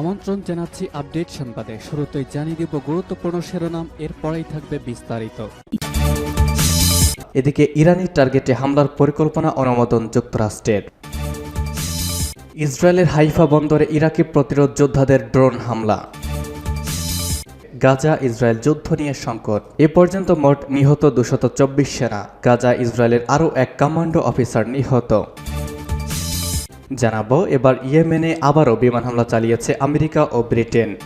আমন্ত্রণ জানাচ্ছি আপডেট সংবাদে। শুরুতেই জানিয়ে দিব গুরুত্বপূর্ণ শিরোনাম, এরপরেই থাকবে বিস্তারিত। এদিকে ইরানি টার্গেটে হামলার পরিকল্পনা অনুমোদন যুক্তরাষ্ট্রের। ইসরায়েলের হাইফা বন্দরে ইরাকি প্রতিরোধ যোদ্ধাদের ড্রোন হামলা। গাজা, ইসরায়েল যুদ্ধ নিয়ে সংকট। এ পর্যন্ত মোট নিহত দুশত সেনা। গাজা, ইসরায়েলের আরও এক কমান্ডো অফিসার নিহত। জানাব, এবার ইয়েমেনে আবারও বিমান হামলা চালিয়েছে আমেরিকা ও ব্রিটেন।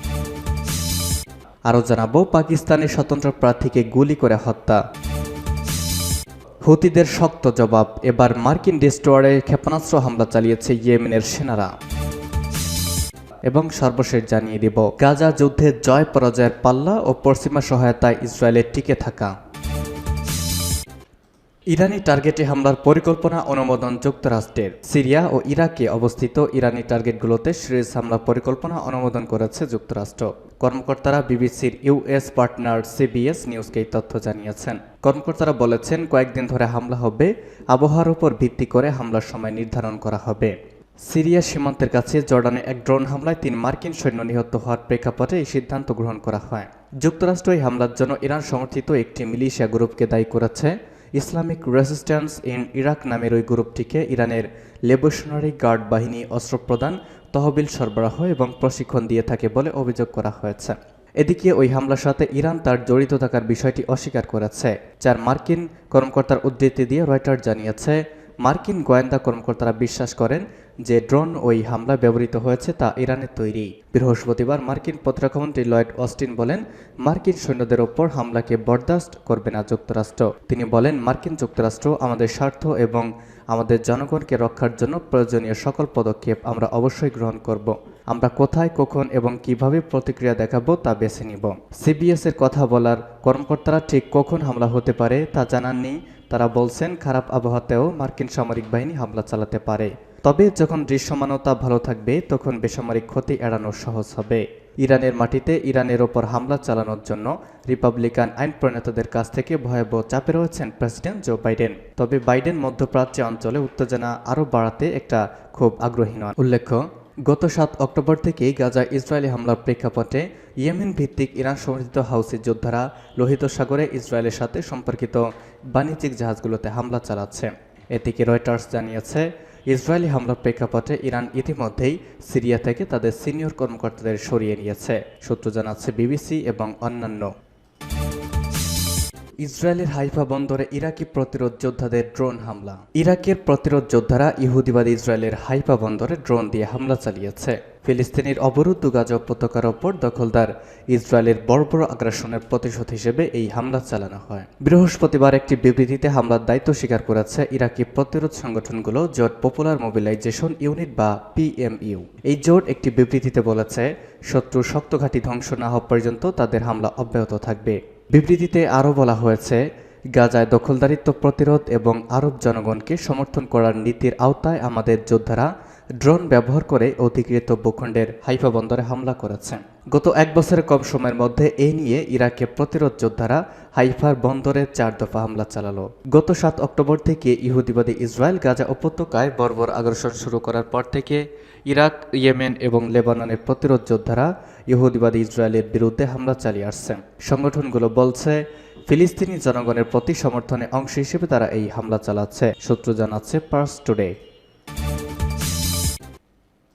আরও জানাব, পাকিস্তানের স্বতন্ত্র প্রার্থীকে গুলি করে হত্যা। হুতিদের শক্ত জবাব, এবার মার্কিন ডেস্টোয়ারে ক্ষেপণাস্ত্র হামলা চালিয়েছে ইয়েমেনের সেনারা। এবং সর্বশেষ জানিয়ে দিব, গাজা যুদ্ধে জয় পরাজয়ের পাল্লা ও পশ্চিমা সহায়তায় ইসরায়েলের টিকে থাকা। ইরানি টার্গেটে হামলার পরিকল্পনা অনুমোদন যুক্তরাষ্ট্রের। সিরিয়া ও ইরাকে অবস্থিত ইরানি টার্গেটগুলোতে সিরিজ হামলার পরিকল্পনা অনুমোদন করেছে যুক্তরাষ্ট্র। কর্মকর্তারা বিবিসির ইউএস পার্টনার সিবিএস নিউজকে এই তথ্য জানিয়েছেন। কর্মকর্তারা বলেছেন, কয়েকদিন ধরে হামলা হবে, আবহাওয়ার উপর ভিত্তি করে হামলার সময় নির্ধারণ করা হবে। সিরিয়া সীমান্তের কাছে জর্ডানে এক ড্রোন হামলায় তিন মার্কিন সৈন্য নিহত হওয়ার প্রেক্ষাপটে এই সিদ্ধান্ত গ্রহণ করা হয়। যুক্তরাষ্ট্র এই হামলার জন্য ইরান সমর্থিত একটি মিলিশিয়া গ্রুপকে দায়ী করেছে। ইসলামিক রেসিস্ট্যান্স ইন ইরাক নামের ওই গ্রুপটিকে ইরানের লেবশনারি গার্ড বাহিনী অস্ত্র প্রদান তহবিল সরবরাহ এবং প্রশিক্ষণ দিয়ে থাকে বলে অভিযোগ করা হয়েছে। এদিকে ওই হামলার সাথে ইরান তার জড়িত থাকার বিষয়টি অস্বীকার করেছে, যার মার্কিন কর্মকর্তার উদ্ধৃতি দিয়ে রয়টার জানিয়েছে, মার্কিন গোয়েন্দা কর্মকর্তারা বিশ্বাস করেন যে ড্রোন ওই হামলা ব্যবহৃত হয়েছে তা ইরানের তৈরি। বৃহস্পতিবার মার্কিন প্রতিরক্ষামন্ত্রী লয়েড অস্টিন বলেন, মার্কিন সৈন্যদের ওপর হামলাকে বরদাস্ত করবে না যুক্তরাষ্ট্র। তিনি বলেন, মার্কিন যুক্তরাষ্ট্র আমাদের স্বার্থ এবং আমাদের জনগণকে রক্ষার জন্য প্রয়োজনীয় সকল পদক্ষেপ আমরা অবশ্যই গ্রহণ করব। আমরা কোথায়, কখন এবং কীভাবে প্রতিক্রিয়া দেখাবো তা বেছে নিব। সিবিএস এর কথা বলার কর্মকর্তারা ঠিক কখন হামলা হতে পারে তা জানাননি। তারা বলছেন, খারাপ আবহাওয়াতেও মার্কিন সামরিক বাহিনী হামলা চালাতে পারে। তবে যখন দৃশ্যমানতা ভালো থাকবে, তখন বেসামরিক ক্ষতি এড়ানো সহজ হবে। ইরানের মাটিতে ইরানের ওপর হামলা চালানোর জন্য রিপাবলিকান আইন প্রণেতাদের কাছ থেকে ভয়াবহ চাপে রয়েছেন প্রেসিডেন্ট জো বাইডেন। তবে বাইডেন মধ্যপ্রাচ্য অঞ্চলে উত্তেজনা আরও বাড়াতে একটা খুব আগ্রহী নন। উল্লেখ্য, গত সাত অক্টোবর থেকেই গাজা ইসরায়েলি হামলার প্রেক্ষাপটে ইয়েমেন ভিত্তিক ইরান সমর্থিত হাউসি যোদ্ধারা লোহিত সাগরে ইসরায়েলের সাথে সম্পর্কিত বাণিজ্যিক জাহাজগুলোতে হামলা চালাচ্ছে। এদিকে রয়টার্স জানিয়েছে ইসরায়েলি হামলার প্রেক্ষাপটে ইরান ইতিমধ্যেই সিরিয়া থেকে তাদের সিনিয়র কর্মকর্তাদের সরিয়ে নিয়েছে। সূত্র জানাচ্ছে বিবিসি এবং অন্যান্য। ইসরায়েলের হাইফা বন্দরে ইরাকি প্রতিরোধ যোদ্ধাদের ড্রোন হামলা। ইরাকের প্রতিরোধ যোদ্ধারা ইহুদিবাদী ইসরায়েলের হাইফা বন্দরে ড্রোন দিয়ে হামলা চালিয়েছে। ফিলিস্তিনের অবরুদ্ধ গাজা উপত্যকার ওপর দখলদার ইসরায়েলের বর্বর আগ্রাসনের প্রতিশোধ হিসেবে এই হামলা চালানো হয়। বৃহস্পতিবার একটি বিবৃতিতে হামলার দায়িত্ব স্বীকার করেছে ইরাকি প্রতিরোধ সংগঠনগুলো জোট পপুলার মোবিলাইজেশন ইউনিট বা পিএমইউ। এই জোট একটি বিবৃতিতে বলেছে, শত্রুর শক্ত ঘাঁটি ধ্বংস না হওয়া পর্যন্ত তাদের হামলা অব্যাহত থাকবে। বিবৃতিতে আরও বলা হয়েছে, গাজায় দখলদারিত্ব প্রতিরোধ এবং আরব জনগণকে সমর্থন করার নীতির আওতায় আমাদের যোদ্ধারা ড্রোন ব্যবহার করে অধিকৃত ভূখণ্ডের হাইফা বন্দরে হামলা করেছে। গত এক বছরের কম সময়ের মধ্যে এই নিয়ে ইরাকের প্রতিরোধ যোদ্ধারা হাইফার বন্দরে চার দফা হামলা চালালো। গত সাত অক্টোবর থেকে ইহুদিবাদী ইসরায়েল গাজা উপত্যকায় বর্বর আগ্রাসন শুরু করার পর থেকে ইরাক, ইয়েমেন এবং লেবাননের প্রতিরোধ যোদ্ধারা ইহুদিবাদী ইসরায়েলের বিরুদ্ধে হামলা চালিয়ে আসছে সংগঠনগুলো বলছে, ফিলিস্তিনি জনগণের প্রতি সমর্থনে অংশ হিসেবে তারা এই হামলা চালাচ্ছে, সূত্র জানাচ্ছে পার্স টুডে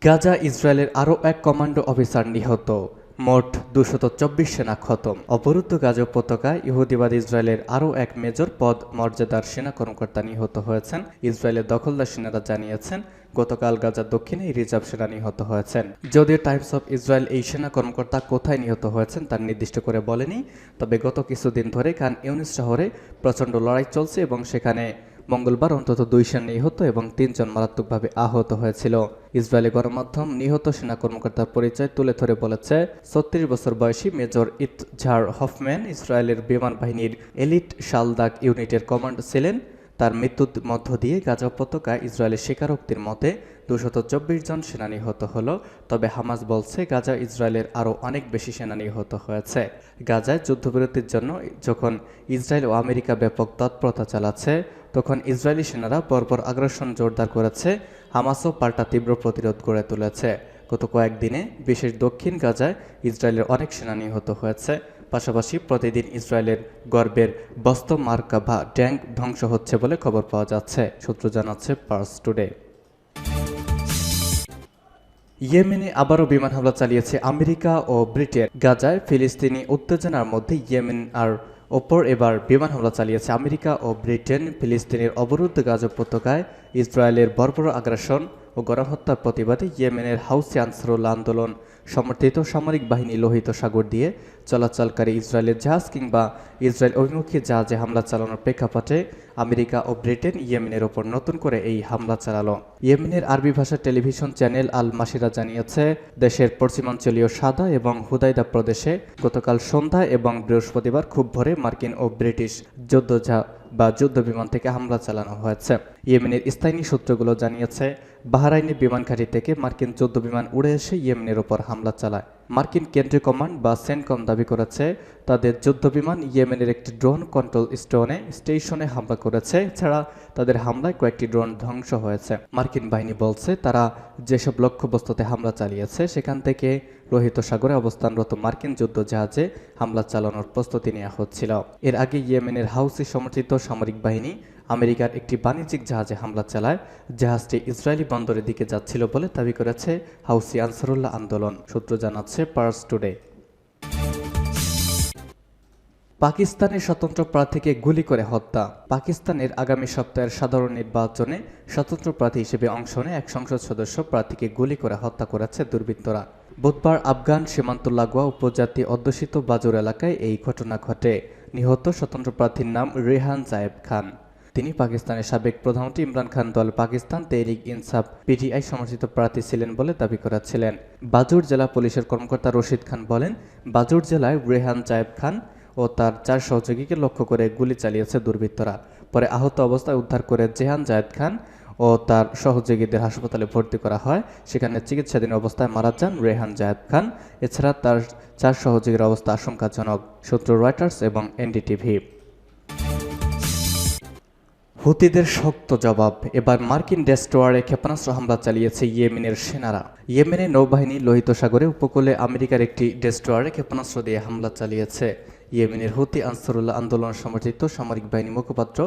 গাজা ইসরায়েলের আরও এক কমান্ডো অফিসার নিহত। মোট দুশত চব্বিশ সেনা খতম। অবরুদ্ধ গাজা উপত্যকায় ইহুদিবাদ ইসরায়েলের আরও এক মেজর পদ মর্যাদার সেনা কর্মকর্তা নিহত হয়েছেন। ইসরায়েলের দখলদার সেনারা জানিয়েছেন, গতকাল গাজার দক্ষিণে রিজার্ভ সেনা নিহত হয়েছেন। যদিও টাইমস অফ ইসরায়েল এই সেনা কর্মকর্তা কোথায় নিহত হয়েছেন তার নির্দিষ্ট করে বলেনি, তবে গত কিছুদিন ধরে খান ইউনিস শহরে প্রচণ্ড লড়াই চলছে এবং সেখানে মঙ্গলবার অন্তত দুই সেনা নিহত এবং তিনজন মারাত্মকভাবে আহত হয়েছিল। ইসরায়েলি গণমাধ্যম নিহত সেনা কর্মকর্তার পরিচয় তুলে ধরে বলেছে, ছত্রিশ বছর বয়সী মেজর ইতঝার হফম্যান ইসরায়েলের বিমান বাহিনীর এলিট শালদাক ইউনিটের কমান্ড ছিলেন। তার মৃত্যুর মধ্য দিয়ে গাজা উপত্যকায় ইসরায়েলের স্বীকারোক্তির মতে দুশত চব্বিশ জন সেনা নিহত হল, তবে হামাস বলছে গাজা ইসরায়েলের আরও অনেক বেশি সেনা নিহত হয়েছে। গাজায় যুদ্ধবিরতির জন্য যখন ইসরায়েল ও আমেরিকা ব্যাপক তৎপরতা চালাচ্ছে, তখন ইসরায়েলি সেনারা পরপর আগ্রাসন জোরদার করেছে, হামাসও পাল্টা তীব্র প্রতিরোধ গড়ে তুলেছে। গত কয়েকদিনে, বিশেষ দক্ষিণ গাজায় ইসরায়েলের অনেক সেনা নিহত হয়েছে। পাশাপাশি প্রতিদিন ইসরায়েলের গর্বের বস্ত মার্কা বা ট্যাঙ্ক ধ্বংস হচ্ছে বলে খবর পাওয়া যাচ্ছে, সূত্র জানাচ্ছে পার্স টুডে ইয়েমেনে আবারও বিমান হামলা চালিয়েছে আমেরিকা ও ব্রিটেন। গাজায় ফিলিস্তিনি উত্তেজনার মধ্যে ইয়েমেন আর ওপর এবার বিমান হামলা চালিয়েছে আমেরিকা ও ব্রিটেন। ফিলিস্তিনের অবরুদ্ধ গাজা উপত্যকায় ইসরায়েলের বর্বর আগ্রাসন ও গণহত্যার প্রতিবাদে ইয়েমেনের হাউসি আনসারুল্লাহ আন্দোলন সমর্থিত সামরিক বাহিনী লোহিত সাগর দিয়ে চলাচলকারী ইসরায়েলের জাহাজ কিংবা ইসরায়েল অভিমুখী জাহাজে হামলা চালানোর প্রেক্ষাপটে আমেরিকা ও ব্রিটেন ইয়েমেনের ওপর নতুন করে এই হামলা চালালো। ইয়েমেনের আরবি ভাষা টেলিভিশন চ্যানেল আল মাসিরা জানিয়েছে, দেশের পশ্চিমাঞ্চলীয় সাদা এবং হুদাইদা প্রদেশে গতকাল সন্ধ্যা এবং বৃহস্পতিবার খুব ভোরে মার্কিন ও ব্রিটিশ যুদ্ধজাহাজ বা যুদ্ধ বিমান থেকে হামলা চালানো হয়েছে। ইয়েমেনের স্থানীয় সূত্রগুলো জানিয়েছে বাহরাইনি বিমান ঘাঁটি থেকে মার্কিন যুদ্ধ বিমান উড়ে এসে ইয়েমেনের ওপর হামলা চালায়। মার্কিন কেন্দ্রীয় কমান্ড বা সেন্টকম দাবি করেছে, তাদের যুদ্ধ বিমান ইয়েমেনের একটি ড্রোন কন্ট্রোল স্টোনে, স্টেশনে হামলা করেছে, এছাড়া তাদের হামলায় কয়েকটি ড্রোন ধ্বংস হয়েছে। মার্কিন বাহিনী বলছে, তারা যেসব লক্ষ্যবস্তুতে হামলা চালিয়েছে, সেখান থেকে লোহিত সাগরে অবস্থানরত মার্কিন যুদ্ধ জাহাজে হামলা চালানোর প্রস্তুতি নেওয়া হচ্ছিল। এর আগে ইয়েমেনের হাউসি সমর্থিত সামরিক বাহিনী আমেরিকার একটি বাণিজ্যিক জাহাজে হামলা চালায়। জাহাজটি ইসরায়েলি বন্দরের দিকে যাচ্ছিল বলে দাবি করেছে হাউসি আনসারুল্লাহ আন্দোলন। সূত্র জানাচ্ছে পার্স টুডে পাকিস্তানের স্বতন্ত্র প্রার্থীকে গুলি করে হত্যা। পাকিস্তানের আগামী সপ্তাহের সাধারণ নির্বাচনে স্বতন্ত্র প্রার্থী হিসেবে অংশ নেয় এক সংসদ সদস্য প্রার্থীকে গুলি করে হত্যা করেছে দুর্বৃত্তরা। বুধবার আফগান সীমান্ত লাগোয়া উপজাতি অধ্যুষিত বাজুর এলাকায় এই ঘটনা ঘটে। নিহত স্বতন্ত্র প্রার্থীর নাম রেহান জায়েব খান। তিনি পাকিস্তানের সাবেক প্রধানমন্ত্রী ইমরান খান দল পাকিস্তান তেহরিক ইনসাফ পিটিআই সমর্থিত প্রার্থী ছিলেন বলে দাবি করেছিলেন। বাজুর জেলা পুলিশের কর্মকর্তা রশিদ খান বলেন, বাজুর জেলায় রেহান জায়েব খান ও তার চার সহযোগীকে লক্ষ্য করে গুলি চালিয়েছে দুর্বৃত্তরা। পরে আহত অবস্থায় উদ্ধার করে জেহান জায়েদ খান ও তার সহযোগীদের হাসপাতালে ভর্তি করা হয়। সেখানে চিকিৎসাধীন অবস্থায় মারা যান রেহান জায়েদ খান। এছাড়া তার চার সহযোগীর অবস্থা আশঙ্কাজনক। সূত্র রয়টার্স এবং এনডিটিভি। হুতিদের শক্ত জবাব। এবার মার্কিন ডেস্টোয়ারে ক্ষেপণাস্ত্র হামলা চালিয়েছে ইয়েমেনের সেনারা। ইয়েমেনের নৌবাহিনী লোহিত সাগরে উপকূলে আমেরিকার একটি ডেস্টোয়ারে ক্ষেপণাস্ত্র দিয়ে হামলা চালিয়েছে। ইয়েমেনের হুতি আনসারুল্লাহ আন্দোলন সমর্থিত সামরিক বাহিনী মুখপাত্র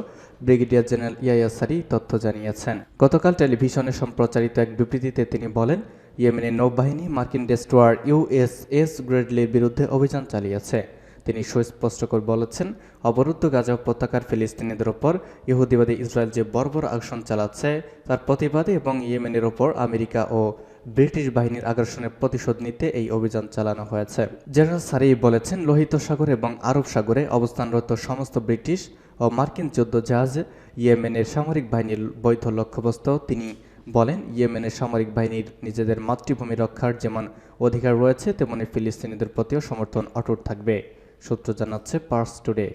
ব্রিগেডিয়ার জেনারেল ইয়াইয়া সারি তথ্য জানিয়েছেন। গতকাল টেলিভিশনে সম্প্রচারিত এক বিবৃতিতে তিনি বলেন, ইয়েমেনের নৌবাহিনী মার্কিন ডেস্টোয়ার ইউএসএস গ্রেডলির বিরুদ্ধে অভিযান চালিয়েছে। তিনি সুস্পষ্ট করে বলেছেন, অবরুদ্ধ গাজা উপত্যকার ফিলিস্তিনিদের ওপর ইহুদিবাদী ইসরায়েল যে বর্বর আগ্রাসন চালাচ্ছে, তার প্রতিবাদে এবং ইয়েমেনের ওপর আমেরিকা ও ব্রিটিশ বাহিনীর আগ্রাসনের প্রতিশোধ নিতে এই অভিযান চালানো হয়েছে। জেনারেল সারি বলেছেন, লোহিত সাগর এবং আরব সাগরে অবস্থানরত সমস্ত ব্রিটিশ ও মার্কিন যুদ্ধ জাহাজ ইয়েমেনের সামরিক বাহিনীর বৈধ লক্ষ্যবস্তু। তিনি বলেন, ইয়েমেনের সামরিক বাহিনীর নিজেদের মাতৃভূমি রক্ষার যেমন অধিকার রয়েছে, তেমনি ফিলিস্তিনিদের প্রতিও সমর্থন অটুট থাকবে। সূত্র জানাচ্ছে পার্স টুডে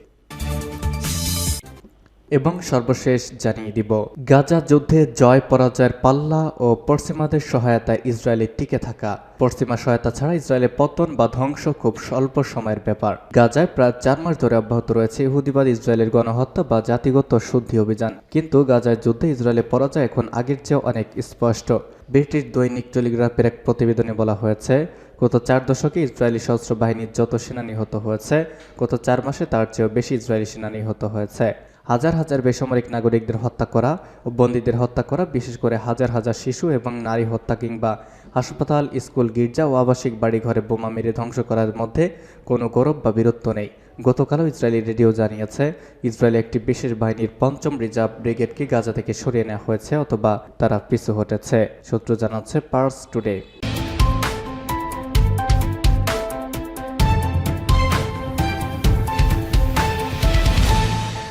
এবং সর্বশেষ জানিয়ে দিব, গাজা যুদ্ধে জয় পরাজয়ের পাল্লা ও পশ্চিমাদের সহায়তায় ইসরায়েলের টিকে থাকা। পশ্চিমা সহায়তা ছাড়া ইসরায়েলের পতন বা ধ্বংস খুব স্বল্প সময়ের ব্যাপার। গাজায় প্রায় চার মাস ধরে অব্যাহত রয়েছে ইহুদিবাদ, ইসরায়েলের গণহত্যা বা জাতিগত শুদ্ধি অভিযান। কিন্তু গাজায় যুদ্ধে ইসরায়েলের পরাজয় এখন আগের চেয়েও অনেক স্পষ্ট। ব্রিটিশ দৈনিক টেলিগ্রাফের এক প্রতিবেদনে বলা হয়েছে গত চার দশকে ইসরায়েলি সশস্ত্র বাহিনীর যত সেনা নিহত হয়েছে, গত চার মাসে তার চেয়েও বেশি ইসরায়েলি সেনা নিহত হয়েছে। হাজার হাজার বেসামরিক নাগরিকদের হত্যা করা ও বন্দীদের হত্যা করা, বিশেষ করে হাজার হাজার শিশু এবং নারী হত্যা কিংবা হাসপাতাল, স্কুল, গির্জা ও আবাসিক বাড়িঘরে বোমা মেরে ধ্বংস করার মধ্যে কোনো গৌরব বা বীরত্ব নেই। গতকালও ইসরায়েলি রেডিও জানিয়েছে, ইসরায়েল একটি বিশেষ বাহিনীর পঞ্চম রিজার্ভ ব্রিগেডকে গাজা থেকে সরিয়ে নেওয়া হয়েছে অথবা তারা পিছু হটেছে। সূত্র জানাচ্ছে পার্স টুডে